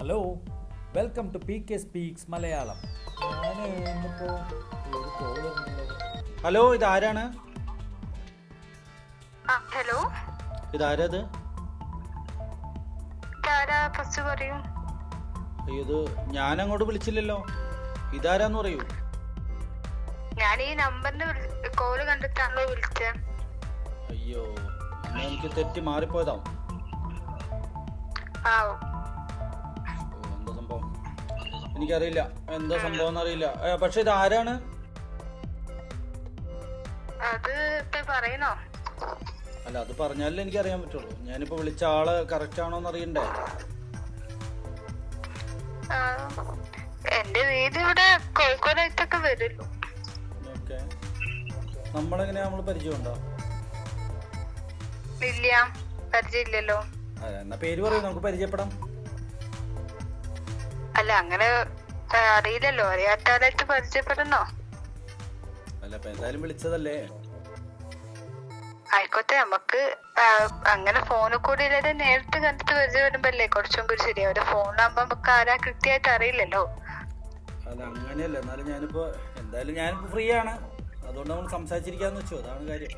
Hello welcome to P K speaks Malayalam hello ഇതാരാണ്? ആ hello ഇതാരത്? ആരാത് ഫസ്റ്റ് പറയൂ. അയ്യോ ഇത് ഞാൻ അങ്ങോട്ട് വിളിച്ചില്ലല്ലോ. ഇതാരാന്ന് പറയൂ. ഞാൻ ഈ നമ്പറിന് കോൾ കണ്ടിട്ടാണല്ലോ വിളിച്ചത് അയ്യോ എനിക്ക് തെറ്റി മാറിപ്പോയതാവും. ആ എനിക്കറിയില്ല. എന്താ സംഭവം അറിയില്ല പക്ഷെ ഇത് ആരാണ്? അല്ല അത് പറഞ്ഞാലേ എനിക്ക് അറിയാൻ പറ്റുള്ളൂ. ഞാനിപ്പോ വിളിച്ച ആൾ കറക്റ്റ് ആണോന്ന് അറിയണ്ടേ എന്റെ വീട് ഇവിടെ കോഴിക്കോടായിട്ടൊക്കെ വരുള്ളൂ. ഓക്കെ. നമ്മളെങ്ങനെയാ നമ്മൾ പരിചയമുണ്ടോ? ഇല്ല പരിചയമില്ലല്ലോ. എന്നാ പേര് പറയൂ നമുക്ക് പരിചയപ്പെടാം. അല്ല അങ്ങനെ അറിയില്ലല്ലോ. അറിയാത്താലായിട്ട് പരിചയപ്പെടുന്നോ? അല്ല ഇപ്പൊ എന്തായാലും വിളിച്ചതല്ലേ? ആയിക്കോട്ടെ നമുക്ക് അങ്ങനെ ഫോണിൽ കൂടി ഇല്ലാതെ നേരിട്ട് കണ്ടിട്ട് പരിചയപ്പെടുമ്പല്ലേ കുറച്ചും കൂടി ശരിയാവും. ഒരു ഫോണിലാകുമ്പോ നമുക്ക് ആരാ കൃത്യമായിട്ട് അറിയില്ലല്ലോ. അത് അങ്ങനെയല്ല. എന്നാലും ഞാനിപ്പോ എന്തായാലും ഞാനിപ്പോ ഫ്രീ ആണ്. അതുകൊണ്ട് നമ്മൾ സംസാരിച്ചിരിക്കാന്ന് വെച്ചു. അതാണ് കാര്യം.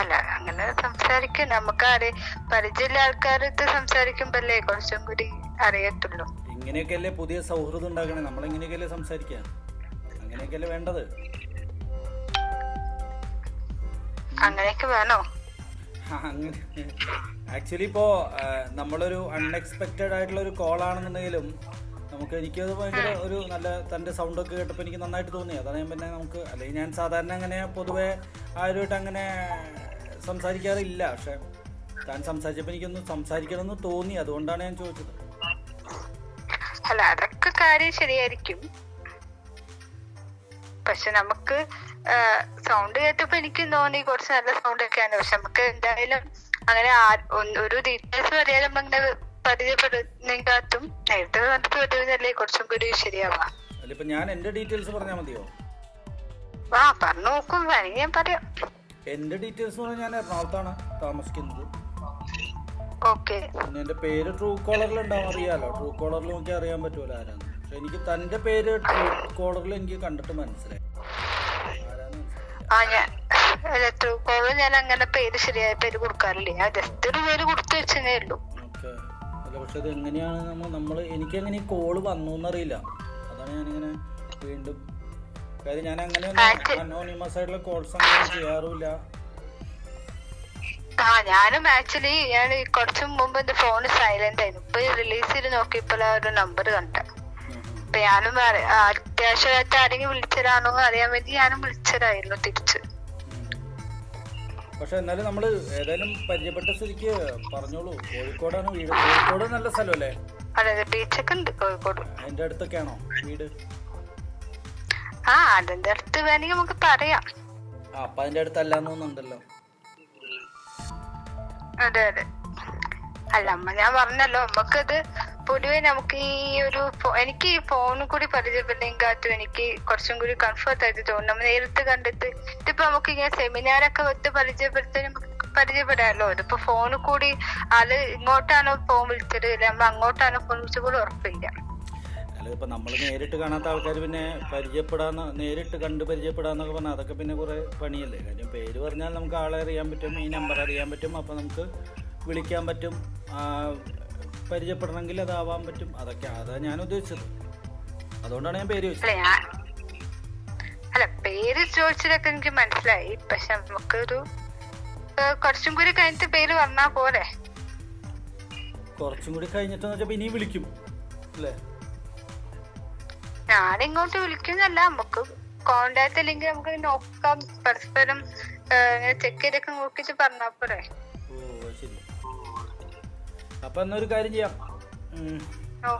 അല്ല അങ്ങനെ സംസാരിക്കും. നമുക്ക് അറി പരിചയമുള്ള ആൾക്കാരത്ത് സംസാരിക്കുമ്പല്ലേ കുറച്ചും കൂടി അറിയത്തുള്ളൂ. ഇങ്ങനെയൊക്കെയല്ലേ പുതിയ സൗഹൃദം ഉണ്ടാക്കണേ? നമ്മൾ ഇങ്ങനെയൊക്കെയല്ലേ സംസാരിക്കാൻ അങ്ങനെയൊക്കെയല്ലേ വേണ്ടത്? അങ്ങനെയൊക്കെ വേണോ? ആക്ച്വലി ഇപ്പോ നമ്മളൊരു അൺഎക്സ്പെക്റ്റഡ് ആയിട്ടുള്ള ഒരു കോൾ ആണെന്നുണ്ടെങ്കിലും നമുക്ക് എനിക്കത് ഭയങ്കര ഒരു നല്ല തന്റെ സൗണ്ടൊക്കെ കേട്ടപ്പോൾ എനിക്ക് നന്നായിട്ട് തോന്നി. അതാണ് ഞാൻ പിന്നെ നമുക്ക് അല്ലെങ്കിൽ ഞാൻ സാധാരണ അങ്ങനെ പൊതുവെ ആരുമായിട്ട് അങ്ങനെ സംസാരിക്കാറില്ല. പക്ഷെ താൻ സംസാരിച്ചപ്പോൾ എനിക്കൊന്ന് സംസാരിക്കണമെന്ന് തോന്നി. അതുകൊണ്ടാണ് ഞാൻ ചോദിച്ചത്. അല്ല അതൊക്കെ കാര്യം ശരിയായിരിക്കും. പക്ഷെ നമുക്ക് സൗണ്ട് കേട്ടപ്പോ എനിക്ക് തോന്നി കുറച്ച് നല്ല സൗണ്ട് ഒക്കെയാണ്. പക്ഷെ നമുക്ക് എന്തായാലും അങ്ങനെ ഒരു ഡീറ്റെയിൽസ് പറയാതെ നമ്മളിങ്ങനെ പരിചയപ്പെടുന്നെങ്കാത്തും നേരിട്ട് കണ്ടിട്ട് പറ്റുന്നതല്ലേ? കുറച്ചും കൂടി ശരിയാവാ. അതിലിപ്പോൾ ഞാൻ എന്റെ ഡീറ്റെയിൽസ് പറഞ്ഞാൽ മതിയോ? ആ പറഞ്ഞു നോക്കും. വേണമെങ്കിൽ ഞാൻ പറയാം. ഡീറ്റെയിൽസ് പറഞ്ഞാൽ ഞാൻ എറണാകുളത്താണ് താമസിക്കുന്നത്. ഓക്കെ. പിന്നെ എന്റെ പേര് ട്രൂ കോളറിൽ ഉണ്ടാവും അറിയാലോ. ട്രൂ കോളറിൽ നോക്കി അറിയാൻ പറ്റുമല്ലോ ആരാന്ന്. പക്ഷെ എനിക്ക് തന്റെ പേര് ട്രൂ കോളറിൽ എനിക്ക് കണ്ടിട്ട് മനസ്സിലായി. ആ ഞാൻ ത്രൂ ഞാൻ അങ്ങനെ പേര് ശരിയായ പേര് കൊടുക്കാറില്ലേ. ജസ്റ്റ് ഒരു പേര് കൊടുത്തു വെച്ചേ ഉള്ളൂ. ഓക്കെ. അല്ല പക്ഷെ അത് എങ്ങനെയാണ് നമ്മൾ നമ്മൾ എനിക്കെങ്ങനെ ഈ കോൾ വന്നു എന്നറിയില്ല. അതാണ് ഞാനിങ്ങനെ വീണ്ടും അതായത് ഞാൻ അങ്ങനെ അനോണിമസ് ആയിട്ടുള്ള കോൾസ് അങ്ങനെ ചെയ്യാറുമില്ല. ആ ഞാനും ആക്ച്വലി ഞാൻ കുറച്ച് മുമ്പ് എന്റെ ഫോൺ സൈലന്റ് ആയിരുന്നു. ഇപ്പൊ റിലീസ് ചെയ്ത് ആ ഒരു നമ്പർ കണ്ട. അപ്പൊ ഞാനും അത്യാവശ്യമായിട്ട് ആരെങ്കിലും വിളിച്ചതാണോ അറിയാൻ വേണ്ടി ഞാനും വിളിച്ചതായിരുന്നു തിരിച്ച്. പക്ഷെ എന്നാലും നമ്മൾ ഏതായാലും പരിചയപ്പെട്ട സ്ഥിതിക്ക് പറഞ്ഞോളൂ. കോഴിക്കോടാണ് വീട്. കോഴിക്കോട് നല്ല സ്ഥലമല്ലേ? അല്ലേ ബീച്ചൊക്കെ ഉണ്ട് കോഴിക്കോട്. അതിന്റെ അടുത്തൊക്കെയാണോ വീട്? ആ അതിന്റെ അടുത്ത് വേണമെങ്കിൽ നമുക്ക് പറയാം. ആ അപ്പം അതിന്റെ അടുത്തല്ലാന്ന് തോന്നുന്നുണ്ടല്ലോ അതെ അതെ. അല്ല അമ്മ ഞാൻ പറഞ്ഞല്ലോ. നമുക്കത് പൊതുവെ നമുക്ക് ഈ ഒരു എനിക്ക് ഈ ഫോണിൽ കൂടി പരിചയപ്പെട്ടെങ്കാട്ടും എനിക്ക് കുറച്ചും കൂടി കംഫർട്ട് ആയിട്ട് തോന്നും. നമ്മൾ നേരിട്ട് കണ്ടിട്ട് ഇതിപ്പോ നമുക്ക് ഇങ്ങനെ സെമിനാറൊക്കെ വെച്ച് പരിചയപ്പെടുത്തി പരിചയപ്പെടാമല്ലോ. ഇതിപ്പോ ഫോണിൽ കൂടി ആൾ ഇങ്ങോട്ടാണോ ഫോൺ വിളിച്ചത്? അല്ലെങ്കിൽ അങ്ങോട്ടാണോ ഫോൺ വിളിച്ചത് കൂടി ഉറപ്പില്ല. ഇപ്പൊ നമ്മൾ നേരിട്ട് കാണാത്ത ആൾക്കാർ പിന്നെ പരിചയപ്പെടാന്ന് നേരിട്ട് കണ്ട് പരിചയപ്പെടാന്നൊക്കെ പറഞ്ഞാൽ അതൊക്കെ പിന്നെ കുറെ പണിയല്ലേ? കാര്യം പേര് പറഞ്ഞാൽ നമുക്ക് ആളെ അറിയാൻ പറ്റും ഈ നമ്പർ അറിയാൻ പറ്റും. അപ്പൊ നമുക്ക് വിളിക്കാൻ പറ്റും. പരിചയപ്പെടണമെങ്കിൽ അതാവാൻ പറ്റും. അതൊക്കെ അതാ ഞാൻ ഉദ്ദേശിച്ചത്. അതുകൊണ്ടാണ് ഞാൻ പേര് ചോദിച്ചത് അല്ല പേര് ചോദിച്ചതൊക്കെ എനിക്ക് മനസ്സിലായി. പക്ഷെ നമുക്കൊരു കുറച്ചും കൂടി കഴിഞ്ഞിട്ട് പേര് വന്നാ പോലെ കുറച്ചും കൂടി കഴിഞ്ഞിട്ടെന്ന് വെച്ചാൽ ഇനിയും വിളിക്കും അല്ലേ? ഞാൻ ഇങ്ങോട്ട് വിളിക്കുന്നല്ല നമുക്ക് കോണ്ടാക്ട് അല്ലെങ്കിൽ നമുക്ക് നോക്കാം. പരസ്പരം ചെക്ക് ചെയ്തൊക്കെ നോക്കിട്ട് പറഞ്ഞാ പോരെ. അപ്പം എന്നൊരു കാര്യം ചെയ്യാം.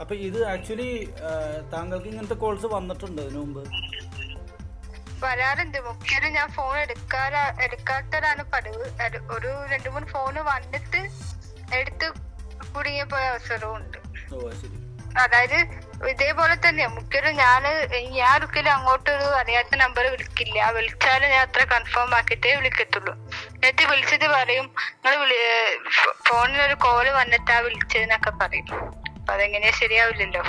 അപ്പൊ ഇത് ആക്ച്വലി താങ്കൾക്ക് ഇങ്ങനത്തെ കോൾസ് വന്നിട്ടുണ്ട് ഇതിനു മുമ്പ്. വരാറുണ്ട്. മുഖ്യം ഞാൻ ഫോൺ എടുക്കാറാ എടുക്കാത്തതാണ് പതിവ്. ഒരു രണ്ടു മൂന്ന് ഫോൺ വന്നിട്ട് എടുത്ത് കുടുങ്ങിയ പോയ അവസരവും ഉണ്ട്. അതായത് ഇതേപോലെ തന്നെയാ മുഖ്യം ഞാൻ ഞാൻ ഒരിക്കലും അങ്ങോട്ടൊരു അറിയാത്ത നമ്പർ വിളിക്കില്ല. വിളിച്ചാലും ഞാൻ അത്ര കൺഫേം ആക്കിയിട്ടേ വിളിക്കത്തുള്ളൂ. എന്നിട്ട് വിളിച്ചിട്ട് പറയും. നിങ്ങൾ ഫോണിൽ ഒരു കോൾ വന്നിട്ടാ വിളിച്ചതെന്നൊക്കെ പറയും. അപ്പൊ അതെങ്ങനെയാ ശരിയാവില്ലല്ലോ.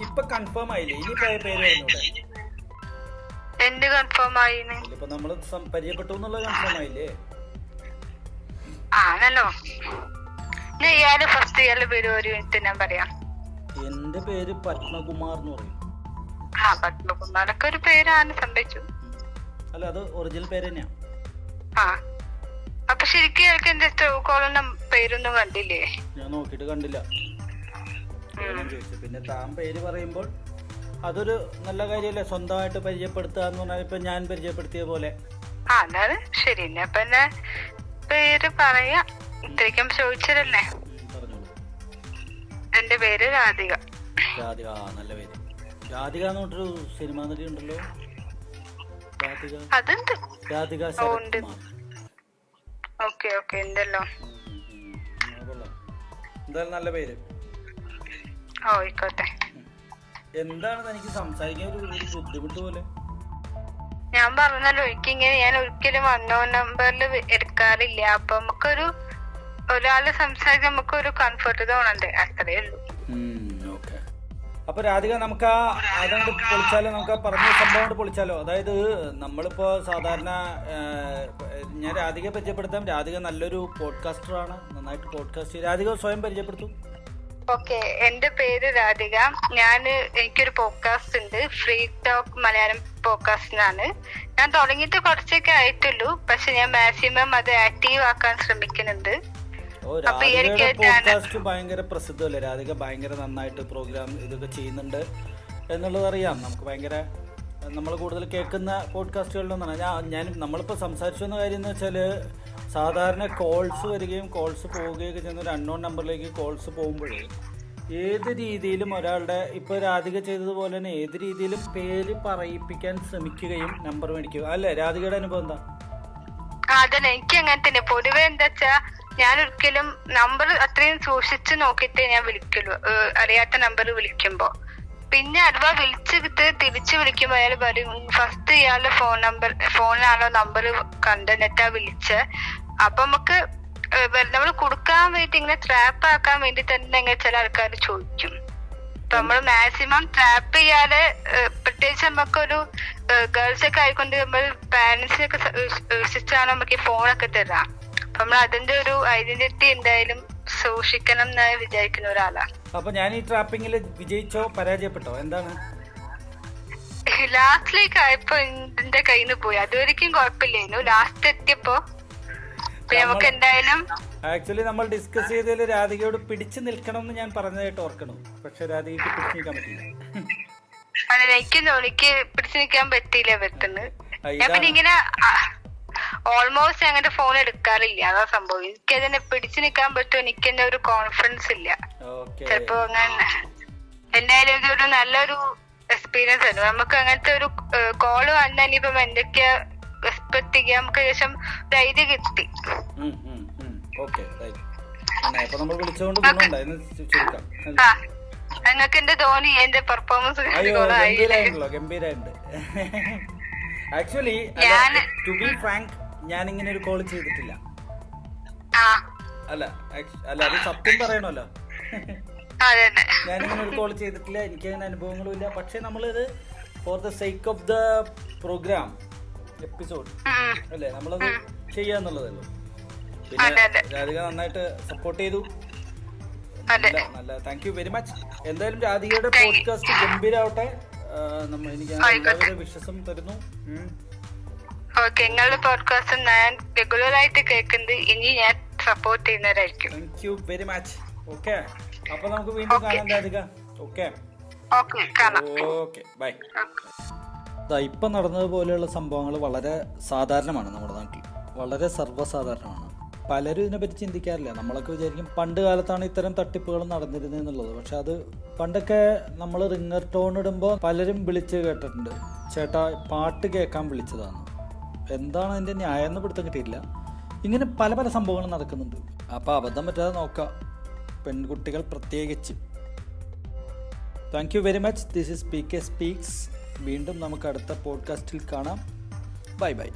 ഇപ്പൊ കൺഫേം ആയില്ലേ? ഇനി പേര് എന്ത് കൺഫേം ആയിന്ന്? ഇപ്പൊ നമ്മൾ സം- പരിചയപ്പെട്ടു എന്നുള്ളത് കൺഫേം ആയില്ലേ? ആണല്ലോ. ഇയാൾ ഫസ്റ്റ് ഇയാളുടെ പേര് ഒരു മിനിറ്റ് ഞാൻ പറയാം. എന്റെ പേര് പത്മകുമാർ എന്ന് പറയും. ആ പത്മകുമാറൊക്കെ ഒരു പേരാണ് സംഭവിച്ചു. അല്ല അത് ഒറിജിനൽ പേര് തന്നെയാ. ആ. അപ്പൊ ശരിക്കും ഇയാൾക്ക് എന്റെ കോളൊന്നും പേരൊന്നും കണ്ടില്ലേ? ഞാൻ നോക്കിട്ട് കണ്ടില്ല. പിന്നെ താൻ പേര് പറയുമ്പോൾ അതൊരു നല്ല കാര്യമല്ലേ സ്വന്തമായിട്ട് പരിചയപ്പെടുത്തുക എന്ന് പറഞ്ഞാൽ ഇപ്പൊ ഞാൻ പരിചയപ്പെടുത്തിയ പോലെ. ആ അതാണ്. ശരി എന്നെ അപ്പൊ എന്നെ പേര് പറയാ. ഇത്രയ്ക്കും ചോദിച്ചതല്ലേ? എന്റെ പേര് രാധിക. രാധിക നല്ല പേര്. രാധിക എന്ന് പറഞ്ഞൊരു സിനിമ നടി ഉണ്ടല്ലോ രാധിക രാധിക ഓക്കെ ഓക്കെ ഉണ്ടല്ലോ. എന്തായാലും നല്ല പേര്. ആയിക്കോട്ടെ. എന്താണ് തനിക്ക് സംസാരിക്കാൻ ഒരു ബുദ്ധിമുട്ട് പോലെ. ഞാൻ പറഞ്ഞല്ലോ എനിക്ക് ഇങ്ങനെ ഞാൻ ഒരിക്കലും വന്നോ നമ്പറിൽ എടുക്കാറില്ല. അപ്പൊ നമുക്കൊരു ഒരാൾ സംസാരിക്കാൻ നമുക്കൊരു കംഫർട്ട് തോന്നണ്ടേ അത്രേ ഉള്ളൂ. അപ്പൊ രാധിക നമുക്ക് അതങ്ങോട്ട് പൊളിച്ചാലോ? നമുക്ക് പറഞ്ഞ സംഭവം കൊണ്ട് പൊളിച്ചാലോ? അതായത് നമ്മളിപ്പോ സാധാരണ ഞാൻ രാധികയെ പരിചയപ്പെടുത്താം. രാധിക നല്ലൊരു പോഡ്കാസ്റ്ററാണ് നന്നായിട്ട് പോഡ്കാസ്റ്റ് രാധിക സ്വയം പരിചയപ്പെടുത്തു. ഓക്കെ എന്റെ പേര് രാധിക. ഞാൻ എനിക്കൊരു പോഡ്കാസ്റ്റ് ഉണ്ട്. ഫ്രീ ടോക്ക് മലയാളം പോഡ്കാസ്റ്റ് എന്നാണ് ഞാൻ തുടങ്ങിയിട്ട് കുറച്ചൊക്കെ ആയിട്ടുള്ളൂ. പക്ഷെ ഞാൻ മാക്സിമം അത് ആക്റ്റീവ് ആക്കാൻ ശ്രമിക്കുന്നുണ്ട്. പോഡ്കാസ്റ്റ് ഭയങ്കര പ്രസിദ്ധമല്ലേ? രാധിക ഭയങ്കര നന്നായിട്ട് പ്രോഗ്രാം ഇതൊക്കെ ചെയ്യുന്നുണ്ട് എന്നുള്ളത് അറിയാം. നമുക്ക് ഭയങ്കര നമ്മൾ കൂടുതൽ കേൾക്കുന്ന പോഡ്കാസ്റ്റുകളിലൊന്നാണ് ഞാൻ ഞാൻ നമ്മളിപ്പോൾ സംസാരിച്ചു വന്ന കാര്യം എന്ന് വെച്ചാൽ സാധാരണ കോൾസ് വരികയും കോൾസ് പോവുകയൊക്കെ ചെയ്യുന്ന ഒരു അൺനോൺ നമ്പറിലേക്ക് കോൾസ് പോകുമ്പോഴേ ഏത് രീതിയിലും ഒരാളുടെ ഇപ്പോൾ രാധിക ചെയ്തതുപോലെ തന്നെ ഏത് രീതിയിലും പേര് പറയിപ്പിക്കാൻ ശ്രമിക്കുകയും നമ്പർ മേടിക്കുക. അല്ലേ? രാധികയുടെ അനുഭവം എന്താ? അതന്നെ. എനിക്ക് അങ്ങനെ തന്നെ. പൊതുവെ എന്താ വെച്ചാ ഞാൻ ഒരിക്കലും നമ്പർ അത്രയും സൂക്ഷിച്ചു നോക്കിയിട്ട് ഞാൻ വിളിക്കുള്ളൂ. അറിയാത്ത നമ്പർ വിളിക്കുമ്പോ. പിന്നെ അഥവാ വിളിച്ചിട്ട് തിരിച്ചു വിളിക്കുമ്പോ അയാൾ പറയും ഫസ്റ്റ് ഇയാളുടെ ഫോൺ നമ്പർ ഫോണിലാണോ നമ്പർ കണ്ടെന്നിട്ടാ വിളിച്ച്? അപ്പൊ നമുക്ക് നമ്മൾ കൊടുക്കാൻ വേണ്ടി ഇങ്ങനെ ട്രാപ്പ് ആക്കാൻ വേണ്ടി തന്നെ ഇങ്ങനെ ചില ആൾക്കാർ ചോദിക്കും. അപ്പൊ നമ്മൾ മാക്സിമം ട്രാപ്പ് ചെയ്യാതെ പ്രത്യേകിച്ച് നമുക്കൊരു ഗേൾസ് ഒക്കെ ആയിക്കൊണ്ട് നമ്മൾ പാരന്റ്സിനൊക്കെ വിശ്വസിച്ചാണ് നമുക്ക് ഈ ഫോണൊക്കെ തരാം. നമ്മൾ അതിന്റെ ഒരു ഐഡന്റിറ്റി എന്തായാലും സൂക്ഷിക്കണം എന്ന് വിചാരിക്കുന്ന ഒരാളാണ്. അപ്പൊ ഞാൻ ഈ ട്രാപ്പിംഗിൽ വിജയിച്ചോ പരാജയപ്പെട്ടോ? എന്താണ്? ലാസ്റ്റിലേക്ക് ആയപ്പോ എന്റെ കയ്യിൽ നിന്ന് പോയി. അതുവരെയ്ക്കും കുഴപ്പമില്ലായിരുന്നു. ലാസ്റ്റ് എത്തിയപ്പോ നമുക്ക് എന്തായാലും ആക്ച്വലി നമ്മൾ ഡിസ്കസ് ചെയ്തതിൽ രാധികയോട് പിടിച്ചു നിൽക്കണം എന്ന് ഞാൻ പറഞ്ഞതായിട്ട് ഓർക്കണം. പക്ഷെ രാധികയ്ക്ക് പിടിച്ചു നിൽക്കാൻ പറ്റില്ല അതെ എനിക്ക് എനിക്ക് പിടിച്ചു നിൽക്കാൻ പറ്റിയില്ല പെട്ടെന്ന് ഞാൻ പിന്നെ ഇങ്ങനെ ഓൾമോസ്റ്റ് അങ്ങനെ ഫോൺ എടുക്കാറില്ല. അതാ സംഭവം. എനിക്ക് അതിനെ പിടിച്ചു നിൽക്കാൻ പറ്റും എനിക്ക് എന്നെ ഒരു കോൺഫിഡൻസ് ഇല്ല. ചിലപ്പോ അങ്ങനെ എന്തായാലും ഇതൊരു നല്ലൊരു എക്സ്പീരിയൻസ് ആണ്. നമുക്ക് അങ്ങനത്തെ ഒരു കോൾ വന്നാൽ ഇനിയിപ്പം എന്തൊക്കെയാ നമുക്ക് ശേഷം ഒരു ഐഡിയ കിട്ടി. നിങ്ങൾക്ക് എന്റെ പെർഫോമൻസ് ഗംഭീരായിട്ടുണ്ട്. ആക്ച്വലി ടു ബി ഫ്രാങ്ക് ഞാൻ ഇങ്ങനെ ഒരു കോൾ ചെയ്തിട്ടില്ല. അല്ല അല്ല അത് സത്യം പറയണല്ലോ ഞാനിങ്ങനെ ഒരു കോൾ ചെയ്തിട്ടില്ല എനിക്ക് അങ്ങനെ അനുഭവങ്ങളും ഇല്ല. പക്ഷെ നമ്മളിത് for the sake of the program episode. അല്ലേ? നമ്മളത് ചെയ്യാന്നുള്ളതല്ലോ പിന്നെ. രാധിക നന്നായിട്ട് സപ്പോർട്ട് ചെയ്തു. നല്ല താങ്ക് യു വെരി മച്ച് എന്തായാലും രാധികയുടെ പോഡ്കാസ്റ്റ് ഗംഭീരാവട്ടെ. നമ്മൾ നമ്മ എനിക്ക് വിശ്വസം തരുന്നു. ഓക്കെ നിങ്ങളുടെ പോഡ്കാസ്റ്റ് ഞാൻ റെഗുലർ ആയിട്ട് കേൾക്കുന്നത് ഇനി ഞാൻ support ചെയ്യുന്നവരായിരിക്കും. Thank you very much okay അപ്പൊ നമുക്ക് വീണ്ടും കാണാൻ ഓക്കെ ഓക്കെ ബൈ ഇപ്പം നടന്നതുപോലെയുള്ള സംഭവങ്ങൾ വളരെ സാധാരണമാണ് നമ്മുടെ നാട്ടിൽ. വളരെ സർവസാധാരണമാണ്. പലരും ഇതിനെപ്പറ്റി ചിന്തിക്കാറില്ല. നമ്മളൊക്കെ വിചാരിക്കും പണ്ട് കാലത്താണ് ഇത്തരം തട്ടിപ്പുകൾ നടന്നിരുന്നത് എന്നുള്ളത്. പക്ഷെ അത് പണ്ടൊക്കെ നമ്മൾ റിങ്ങർ ടോൺ ഇടുമ്പോൾ പലരും വിളിച്ച് കേട്ടിട്ടുണ്ട്. ചേട്ടാ പാട്ട് കേൾക്കാൻ വിളിച്ചതാണ്. എന്താണ് അതിന്റെ ന്യായം എന്ന് പിടുത്തം കിട്ടിയില്ല ഇങ്ങനെ പല പല സംഭവങ്ങൾ നടക്കുന്നുണ്ട്. അപ്പോൾ അബദ്ധം പറ്റാതെ നോക്കാം. പെൺകുട്ടികൾ പ്രത്യേകിച്ച്. Thank you very much this is P K speaks വീണ്ടും നമുക്ക് അടുത്ത പോഡ്കാസ്റ്റിൽ കാണാം. Bye bye